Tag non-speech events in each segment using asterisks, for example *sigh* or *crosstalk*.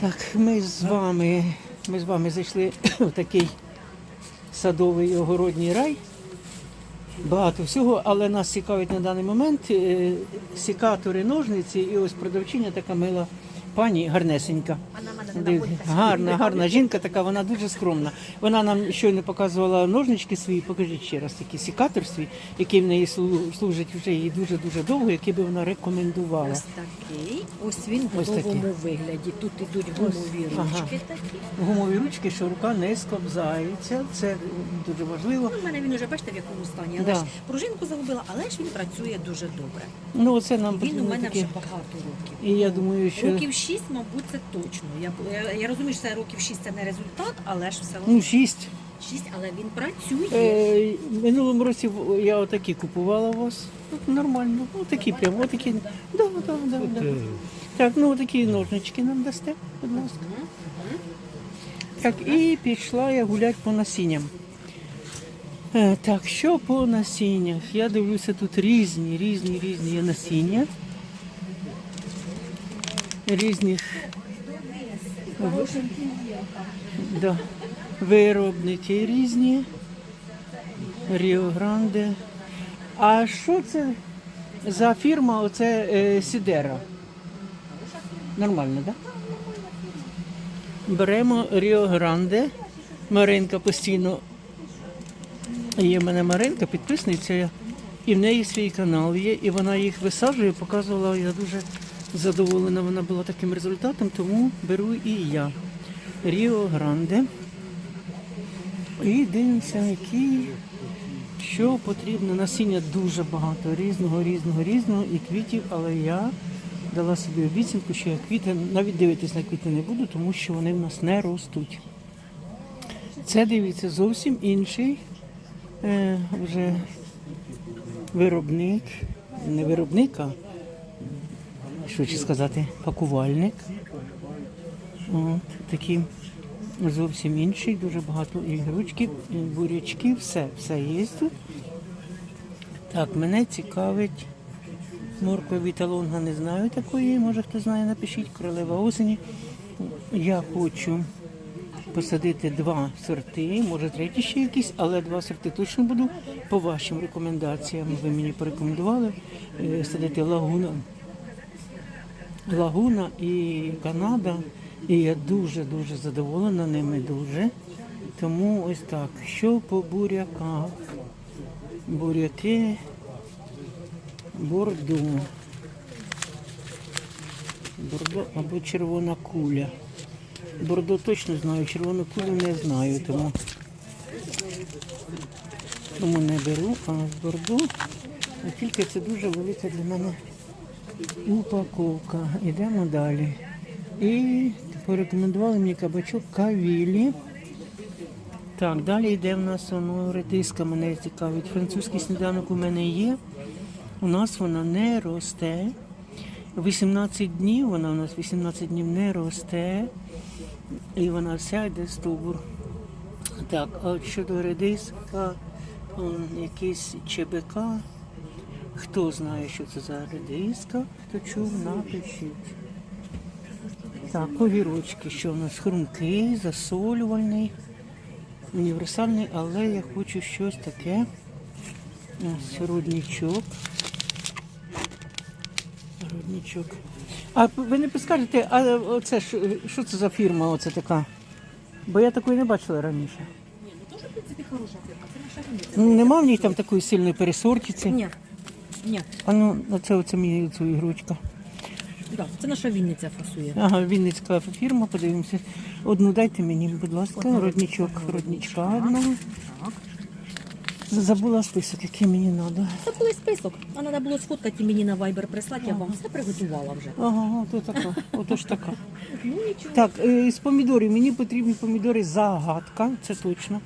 Так, ми з вами, ми з вами зайшли *coughs* в такий садовий огородній рай. Багато всього, але нас цікавить на даний момент е, сікатори, ножниці і ось продавчиня така мила пані гарнесенька. Гарна, гарна жінка, така вона дуже скромна. Вона нам щойно показувала ножнички свої. Покажіть ще раз такий сікатор свій, який в неї служить вже їй дуже дуже довго, який би вона рекомендувала. Ось такий. Ось він в Ось готовому вигляді. Тут ідуть гумові ага. ручки такі. Гумові ручки, що рука не скобзається. Це дуже важливо. У мене він уже бачите в якому стані. Але Да. ж пружинку загубила, але ж він працює дуже добре. Ну оце нам Він у мене таке. вже багато років. І я думаю, що Років 6, мабуть, це точно. Я, я, я розумію, що це років 6 це не результат, але ж все одно ну шість. 6, але він працює. Е, минулому році в- я отакі купувала у вас. Ну, Нормально. Отакі прямо, отакі. Да, да, да, да. Так, ну отакі ножнички нам дасте, будь ласка. Так, і пішла я гуляти по насінням. Е, Так, що по насіннях? Я дивлюся тут різні, різні, різні є насіння. Різних да, виробники різні. Ріо Гранде. А що це за фірма? Оце е, Сідера? Нормально, так? Да? Беремо Ріо Гранде. Маринка постійно. Є в мене Маринка, підписниця, і в неї свій канал є, і вона їх висаджує, показувала. Я дуже задоволена вона була таким результатом, тому беру і я. Ріо Гранде. І дивимося, які, що потрібно. Насіння дуже багато, різного, різного, різного і квітів, але я дала собі обіцянку, що я квіти, навіть дивитись на квіти не буду, тому що вони в нас не ростуть. Це дивіться зовсім інший е, вже виробник, не виробник, а швидше сказати, пакувальник. От, такі зовсім інший, дуже багато ігручків, і бурячків, все, все є тут. Так, мене цікавить морква віталонга, не знаю такої, може хто знає, напишіть, королева осені. Я хочу посадити два сорти, може третій ще якийсь, але два сорти точно буду по вашим рекомендаціям. Ви мені порекомендували е, садити лагуна. Лагуна і Канада. І я дуже-дуже задоволена ними дуже. Тому ось так. Що по буряках? Буряки бордо. Бордо або червона куля. Бордо точно знаю, червону кулю не знаю, тому, тому не беру, а з бордо. Тільки це дуже велика для мене упаковка. Йдемо далі. І порекомендували мені кабачок кавілі. Так, далі йде в нас воно редиска, мене цікавить. Французький сніданок у мене є. У нас вона не росте. 18 днів, вона у нас 18 днів не росте. І вона вся йде стовбур. Так, а щодо редиска, он, якийсь ЧБК. Хто знає, що це за редиска, хто чув, напишіть. Так, огірочки, що у нас хрумкий, засолювальний, універсальний, але я хочу щось таке. Ось родничок. Родничок. А ви не підскажете, а оце що, це за фірма оце така? Бо я такої не бачила раніше. Ні, ну теж, в принципі, хороша фірма. Це наша. Ну, нема в ній там такої сильної пересортиці. Ні. Ні, А ну, оце, оце мені цю ігручка. да, це наша Вінниця фасує. Ага, Вінницька фірма, подивимося. Одну дайте мені, будь ласка, родничок, родничка одного. Так. Забула список, який мені треба. Це були список. А треба було сфоткати і мені на Viber прислати, я вам все приготувала вже. Ага, ото така, ото ж така. *laughs* Ну нічого. Так, е, з помідорів. Мені потрібні помідори загадка, це точно.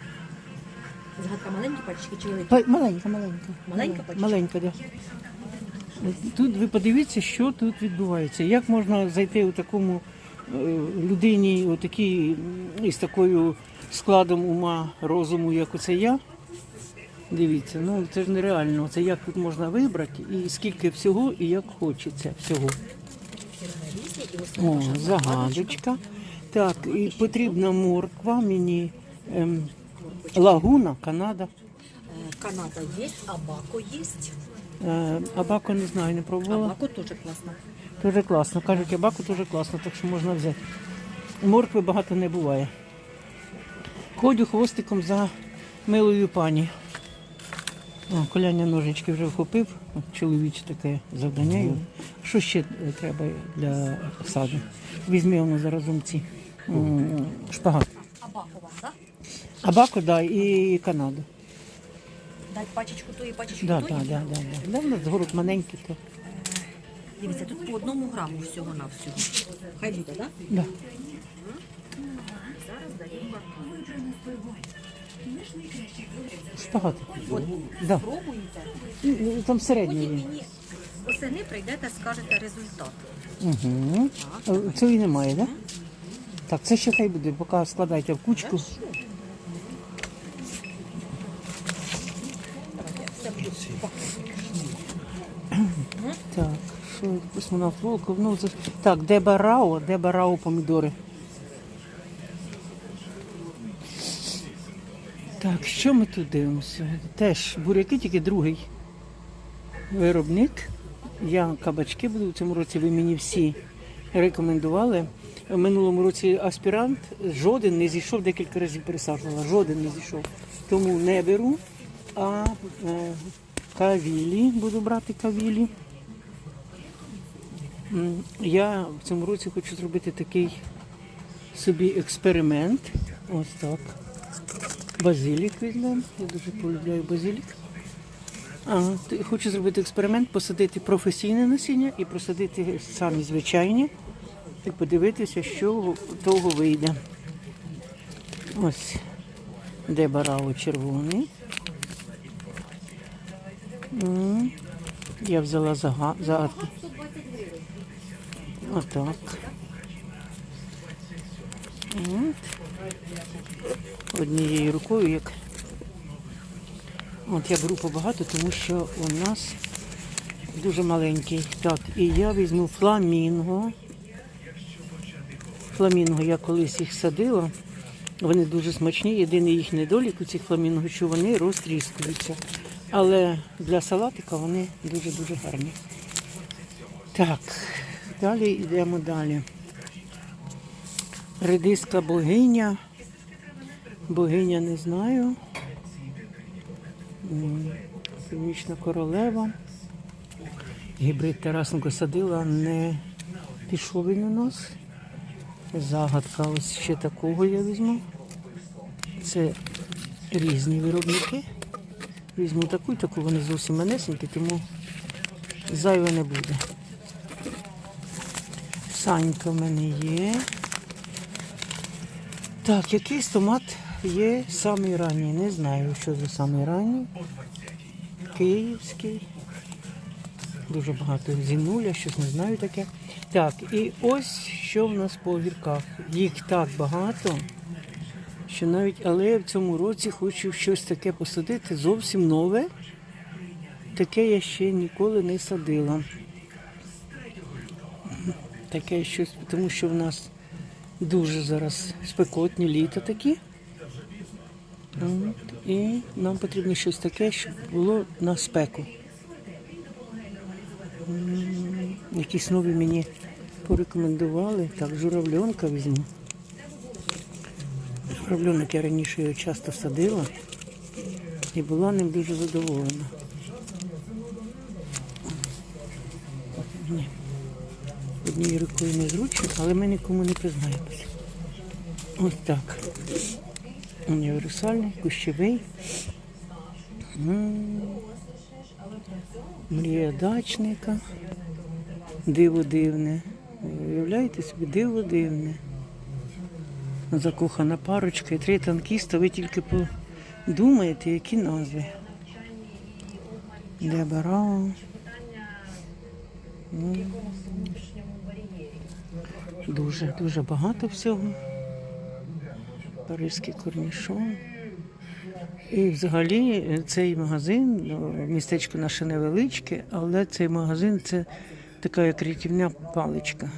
Згадка маленькі пачки чи великі? Па- Маленька, маленька. Маленька пачка? Маленька, так. Да. Тут ви подивіться, що тут відбувається. Як можна зайти у такому е, людині, у такій, м, із такою складом ума, розуму, як оце я. Дивіться, ну це ж нереально. Це як тут можна вибрати і скільки всього, і як хочеться всього. О, загадочка. Так, і потрібна морква мені. Ем, лагуна, Канада. Е, Канада є, Абако є. Е, абако не знаю, не пробувала. Абако теж класно. Дуже класно. Кажуть, абаку дуже класно, так що можна взяти. Моркви багато не буває. Ходю хвостиком за милою пані. О, коляня ножички вже вхопив. Чоловіче таке завдання. йому. Що ще треба для саду? Візьми воно зараз ці м, шпагат. Абако вам, так? Абако, да, і Канаду. Дать пачечку тої, пачечку Да, тої. да, да, да, да. Да, в нас город маленький, то Дивіться, тут по одному граму всього на всього. Хай буде, так? да. Зараз даємо. От, Да. спробуйте. Ну, Там середній. Потім є. мені осени прийдете, скажете результат. Угу. Цього і немає, так? Да? Так, це ще хай буде, поки складайте в кучку. Все буде. Так, космонавт Волков? Ну. Так, де барао, де барао помідори. Так, що ми тут дивимося? Теж буряки, тільки другий виробник. Я кабачки буду в цьому році, ви мені всі рекомендували. В минулому році аспірант жоден не зійшов, декілька разів пересаджувала, жоден не зійшов. Тому не беру. А е, кавілі, буду брати кавілі. Я в цьому році хочу зробити такий собі експеримент. Ось так. Базилік візьмемо. Я дуже полюбляю базилік. А, хочу зробити експеримент, посадити професійне насіння і посадити самі звичайні. І подивитися, що того вийде. Ось де барао червоний. Я взяла зага- загадки. Отак. От. Однією рукою як. От я беру побагато, тому що у нас дуже маленький. Так, і я візьму фламінго. Фламінго я колись їх садила. Вони дуже смачні. Єдиний їх недолік у цих фламінго, що вони розтріскуються. Але для салатика вони дуже-дуже гарні. Так, далі йдемо далі. Редиска богиня. Богиня не знаю. Північна королева. Гібрид Тарасенко садила, не пішов він у нас. Загадка ось ще такого я візьму. Це різні виробники. Візьму таку і таку, вони зовсім манесенькі, тому зайве не буде. Санька в мене є. Так, якийсь томат є самий ранній. Не знаю, що за самий ранній. Київський. Дуже багато зінуля, щось не знаю таке. Так, і ось що в нас по огірках. Їх так багато, що навіть, але я в цьому році хочу щось таке посадити, зовсім нове. Таке я ще ніколи не садила. Таке щось, тому що в нас дуже зараз спекотні літа такі. От, І нам потрібно щось таке, щоб було на спеку. Якісь нові мені порекомендували. Так, журавльонка візьму. Журавльонок я раніше його часто садила і була ним дуже задоволена. Ні. Однією рукою незручно, але ми нікому не признаємося. Ось так. Універсальний, кущовий. Мрія дачника. Диво дивне. Уявляєте собі, диво дивне. Закохана парочка і три танкіста. Ви тільки подумаєте, які назви. Де Барао. М. Дуже, дуже багато всього. Паризький корнішон. І взагалі е, цей магазин, ну, містечко наше невеличке, але цей магазин це така як рятівна паличка.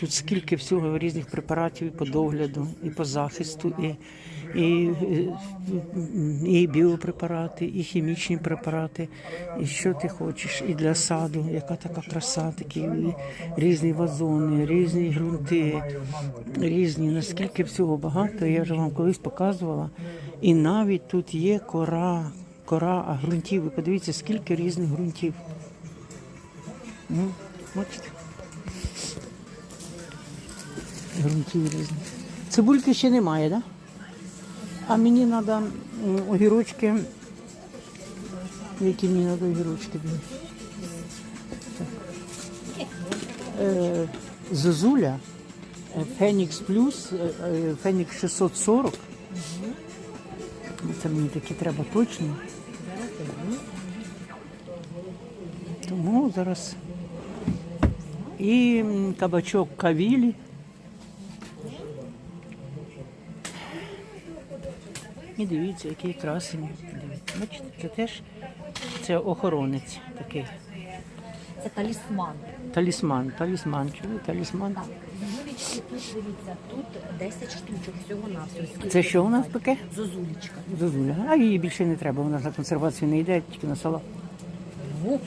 Тут скільки всього різних препаратів і по догляду, і по захисту, і, і, і, біопрепарати, і хімічні препарати, і що ти хочеш, і для саду, яка така краса, такі різні вазони, різні ґрунти, різні, наскільки всього багато. Я вже вам колись показувала. І навіть тут є кора, кора, а ґрунтів. Ви подивіться, скільки різних ґрунтів. Ну, бачите? Грунтів різних. Цибульки ще немає, так? Да? А мені треба огірочки. Які мені треба огірочки? Е, Зозуля, е, Фенікс Плюс, е, е, Фенікс 640. Це мені такі треба точно. Тому зараз. І кабачок кавілі. І дивіться, який. Дивіться. Бачите, це теж це охоронець такий. Це талісман. Талісман, талісман, чули? Талісман. Зозулічки тут дивіться, тут 10 штучок всього на всього. Це що у нас таке? Зозулічка. Зозуля. А її більше не треба, вона на консервацію не йде, тільки на салат. О,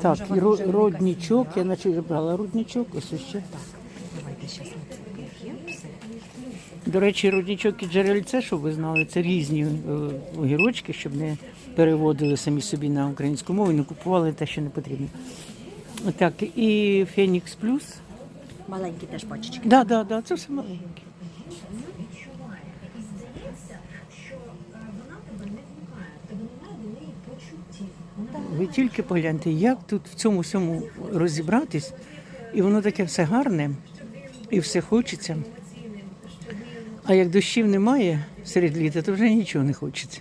Так, і ро- роднічок, я наче брала роднічок, ось ще. давайте зараз ми це п'ємо все. До речі, роднічок і джерельце, щоб ви знали, це різні е, огірочки, щоб не переводили самі собі на українську мову і не купували те, що не потрібно. Так, і Фенікс Плюс. Маленькі теж пачечки. Да, да, да, це все маленьке. Ви тільки погляньте, як тут в цьому всьому розібратись, і воно таке все гарне, і все хочеться. А як дощів немає серед літа, то вже нічого не хочеться.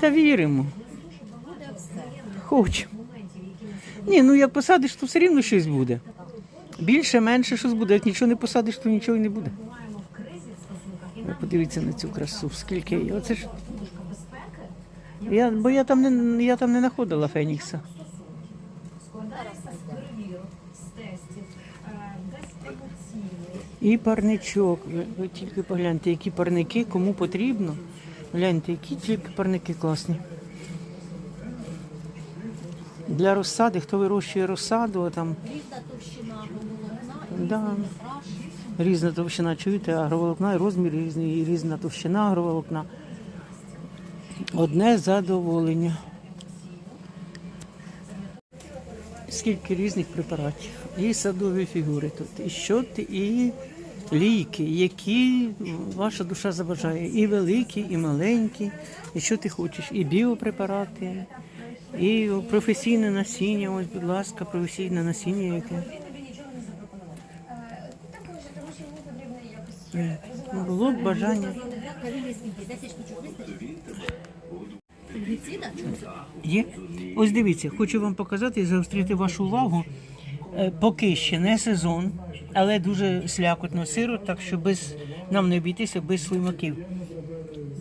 Та віримо. Хочемо. Ні, ну як посадиш, то все рівно щось буде. Більше, менше щось буде. Як нічого не посадиш, то нічого й не буде. Подивіться на цю красу, скільки. Оце ж. Я, бо я там не я там не знаходила Фенікса. І парничок. Ви, ви тільки погляньте, які парники, кому потрібно. Гляньте, які тільки парники класні. Для розсади, хто вирощує розсаду, там Різна товщина да, різна товщина, чуєте, агроволокна, і розмір різний, і різна товщина агроволокна. Одне задоволення. Скільки різних препаратів. І садові фігури тут, і щоти, і ліки, які ваша душа забажає. І великі, і маленькі, і що ти хочеш, і біопрепарати, і професійне насіння. Ось, будь ласка, професійне насіння яке. Е, Було б бажання. Є. Ось дивіться, хочу вам показати і заострити вашу увагу. Е, Поки ще не сезон, але дуже слякотно сиро, так що без нам не обійтися без слимаків.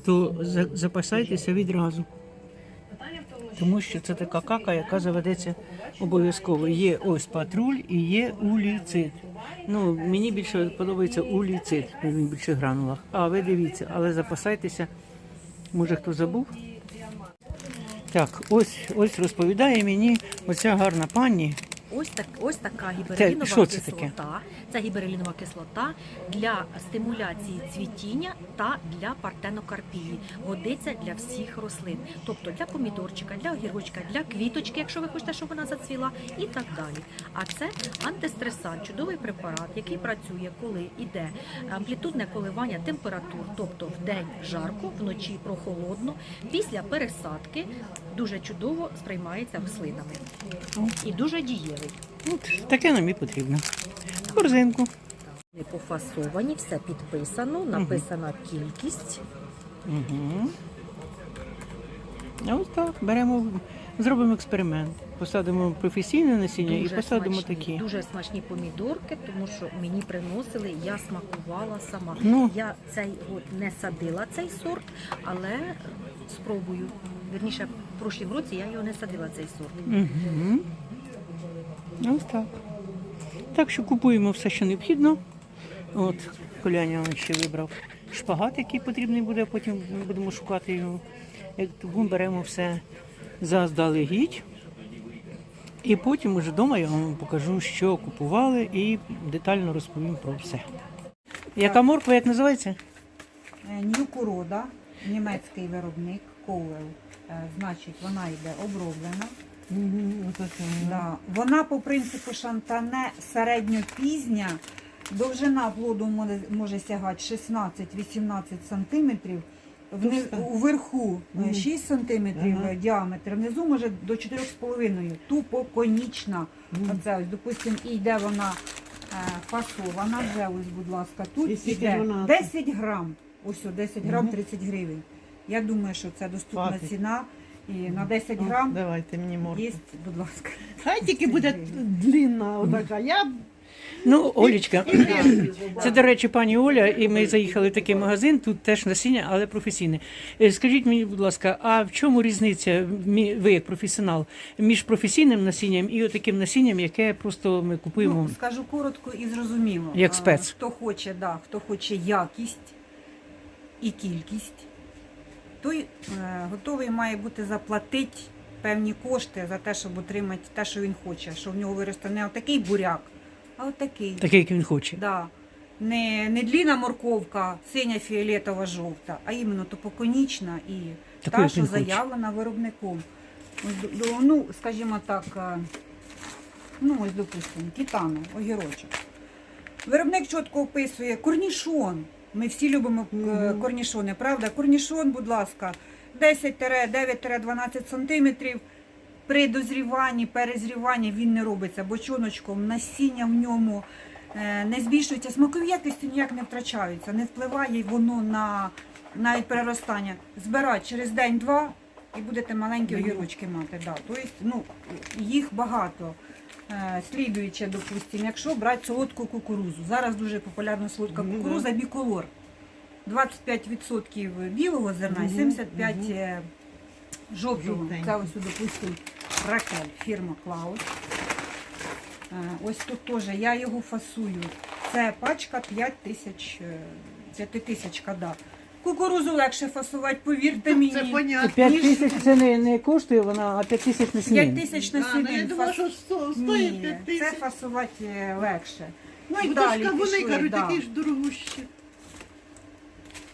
То за- запасайтеся відразу. Тому що це така кака, яка заведеться обов'язково. Є ось патруль і є уліцит. Ну, мені більше подобається уліцит, він більше гранулах. А ви дивіться, але запасайтеся. Може хто забув? Так, ось ось розповідає мені оця гарна пані. Ось так, ось така гіберелінова що це кислота. таке? Це гіберелінова кислота для стимуляції цвітіння та для партенокарпії. Годиться для всіх рослин, тобто для помідорчика, для огірочка, для квіточки, якщо ви хочете, щоб вона зацвіла, і так далі. А це антистресант, чудовий препарат, який працює, коли йде амплітудне коливання температур, тобто в день жарко, вночі прохолодно. Після пересадки дуже чудово сприймається рослинами і дуже дієвий. От, таке нам і потрібно. Корзинку. Не пофасовані, все підписано, написана кількість. Угу. Ось так, беремо, зробимо експеримент. Посадимо професійне насіння і посадимо смачні, такі. дуже смачні помідорки, тому що мені приносили, я смакувала сама. Ну. Я цей от не садила цей сорт, але спробую. Вірніше, в прошлім році я його не садила цей сорт. Угу. Ось так. Так що купуємо все, що необхідно. От, Коляня ще вибрав шпагат, який потрібний буде, потім ми будемо шукати його. Як тому беремо все заздалегідь. І потім уже вдома я вам покажу, що купували, і детально розповім про все. Яка морква, як називається? Нюкурода, німецький виробник Ковел. Значить, вона йде оброблена. Да. Вона по принципу шантане середньопізня. Довжина плоду може, може сягати 16-18 сантиметрів. Вни, уверху е, 6 сантиметрів Ага. е, діаметр, внизу може до 4,5. Тупо конічна. Оце ось, допустимо, і йде вона е, фасована вже, ось, будь ласка, тут іде 10 грам. Ось 10 грам 30 гривень. Я думаю, що це доступна Хватить. ціна. І на 10 О, грам Давайте мені морку. є, будь ласка. Хай тільки буде длинна отака. Я Ну, Олічка, це, до речі, пані Оля, і ми заїхали в такий магазин, тут теж насіння, але професійне. Е, Скажіть мені, будь ласка, а в чому різниця, мі- ви як професіонал, між професійним насінням і таким насінням, яке просто ми купуємо? Ну, скажу коротко і зрозуміло. Як спец. Хто хоче, да, хто хоче якість і кількість, той е, готовий має бути заплатити певні кошти за те, щоб отримати те, що він хоче, що в нього виросте не отакий буряк, а отакий. Такий, як він хоче. Да. Не, не длінна морковка, синя, фіолетова, жовта, а іменно топоконічна і Таку, та, що заявлена виробником. Ну, скажімо так, е, ну ось, допустимо, кітану, огірочок. Виробник чітко описує корнішон. Ми всі любимо е, корнішони, правда? Корнішон, будь ласка, 10-9-12 сантиметрів. При дозріванні, перезріванні він не робиться бочоночком, насіння в ньому е, не збільшується, смакові якості ніяк не втрачаються, не впливає воно на навіть переростання. Збирати через день-два і будете маленькі огірочки мати. Да. Тобто, ну, їх багато. Е, Слідуюче, допустимо, якщо брати солодку кукурузу. Зараз дуже популярна солодка кукуруза, біколор. 25% білого зерна і 75% е, жовтого. Це ось, допустимо, ракель, фірма Клаус. Е, Ось тут теж я його фасую. Це пачка 5 тисяч, е, 5 тисячка, да. Кукурузу легше фасувати, повірте мені. це понятно. 5 тисяч це не, не коштує вона, а 5 тисяч на 5 сім'ї. тисяч на А, ну, я сім'ї. думала, що сто- Ні, стоїть 5 це тисяч. фасувати е, легше. Ну і Бо далі то ж вони пішли, кажуть, да. такі ж дорогущі.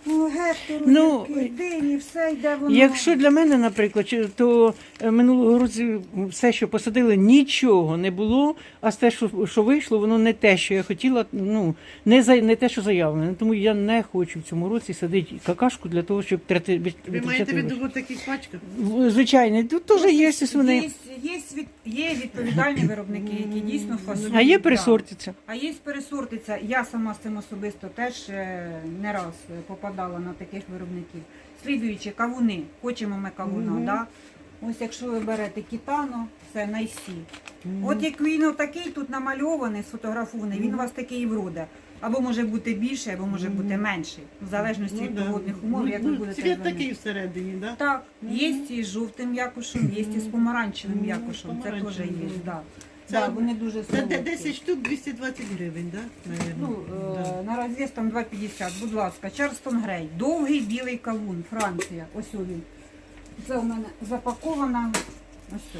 Ну, гектор, Ну, ну, дині, все йде воно. Якщо для мене, наприклад, чи- то е, минулого року все, що посадили, нічого не було, а те, що, що вийшло, воно не те, що я хотіла, ну не за не те, що заявлено. Тому я не хочу в цьому році садити какашку для того, щоб трати Ви маєте в виду в таких пачках? Звичайно, тут теж є вони. Є, є, від- є відповідальні виробники, які дійсно фасують. А є да. пересортиця. А є пересортиця. Я сама з цим особисто теж е, не раз е, попадала на таких виробників. Слідуючи кавуни, хочемо ми кавуна, Мгм. да? Ось якщо ви берете кітано, це найсі. От як він отакий тут намальований, сфотографований, він у вас такий і вроде. Або може бути більший, або може бути менший. В залежності від да. погодних умов, як ви Ну, будете Цвіт такий всередині, так? Так, є і з жовтим якушем, є і з помаранчевим Мгм, якушем. Це теж є. помаранчевим. Да. Це- Да, вони дуже Це солодкі. де 10 штук 220 гривень, так? Ну, е, на розв'яз там 2,50. Будь ласка, Чарстон Грей. Довгий білий кавун, Франція. Ось він. Це у мене запакована. Ось. о.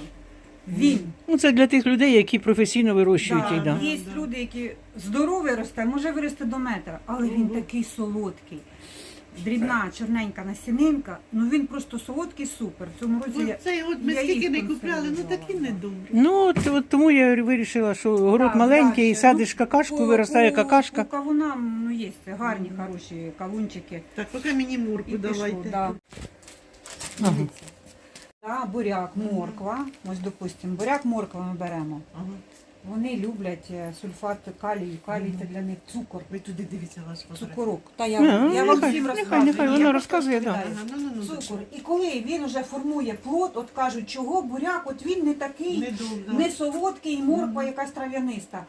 Він. Ну це для тих людей, які професійно вирощують Да, їх. Да. Є Да. люди, які здоровий росте, може вирости до метра, але він такий солодкий. Дрібна, чорненька насінинка, ну він просто солодкий супер. В цьому році Ну, я Цей от ми я не купляли, ну консервувала, такі недобрі. Ну от тому я вирішила, що город Так, маленький, дальше. садиш какашку, По- виростає по- какашка. По кавунам ну, є гарні, хороші кавунчики. Так, поки мені мурку І пішло, давайте. да. Ага. Да, буряк, морква. Ось, допустимо, буряк, морква ми беремо. Ага. Вони люблять е, сульфат калію. Калій це для них цукор. Ви туди дивіться вас. Цукорок. Та я, Ну, я вам нехай, всім нехай, розказую. нехай, Я вона просто розказує, да. розповідаю. Ага, ну, ну, ну, Цукор. І коли він вже формує плод, от кажуть, чого буряк, от він не такий, Не добре. не солодкий, і морква якась трав'яниста.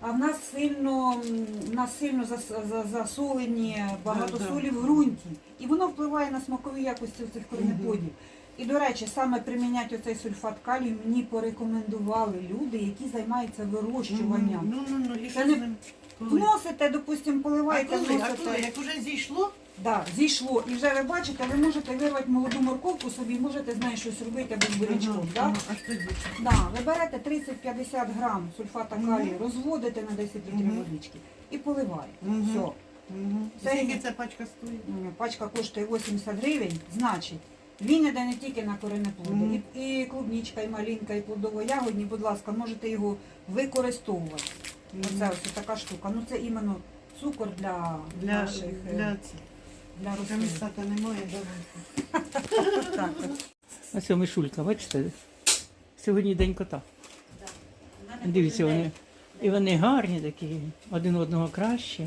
А в нас сильно, м, в нас сильно зас- за- засолені багато Да, да. солі в ґрунті. І воно впливає на смакові якості цих корнеплодів. І, до речі, саме приміняти оцей сульфат калію мені порекомендували люди, які займаються вирощуванням. Ну, ну, ну, і Це що не- ним? Коли? Вносите, допустимо, А поливаєте, коли, а вносите. коли? Як уже зійшло? Да, зійшло. І вже ви бачите, ви можете вирвати молоду морковку собі, можете з нею щось робити або з бурячком. Да? ага, аж тоді. Да, ви берете 30-50 грам сульфата Мгм. калію, розводите на 10 літрів Мгм. водички і поливаєте. Мгм. Все. Це Скільки ця пачка стоїть? М, Пачка коштує 80 гривень, значить, він іде не тільки на коренне плоди, Мгм. і, і клубнічка, і малинка, і плодово-ягодні, будь ласка, можете його використовувати. Оце ось така штука. Ну це іменно цукор для, Для, наших е, для, для, для рослин. немає, давай. *laughs* Так, от. Ось мишулька, бачите? Сьогодні день кота. Дивіться, вони. І вони гарні такі, один одного краще.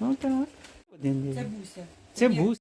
Ну так. Один Це буся. Це бус.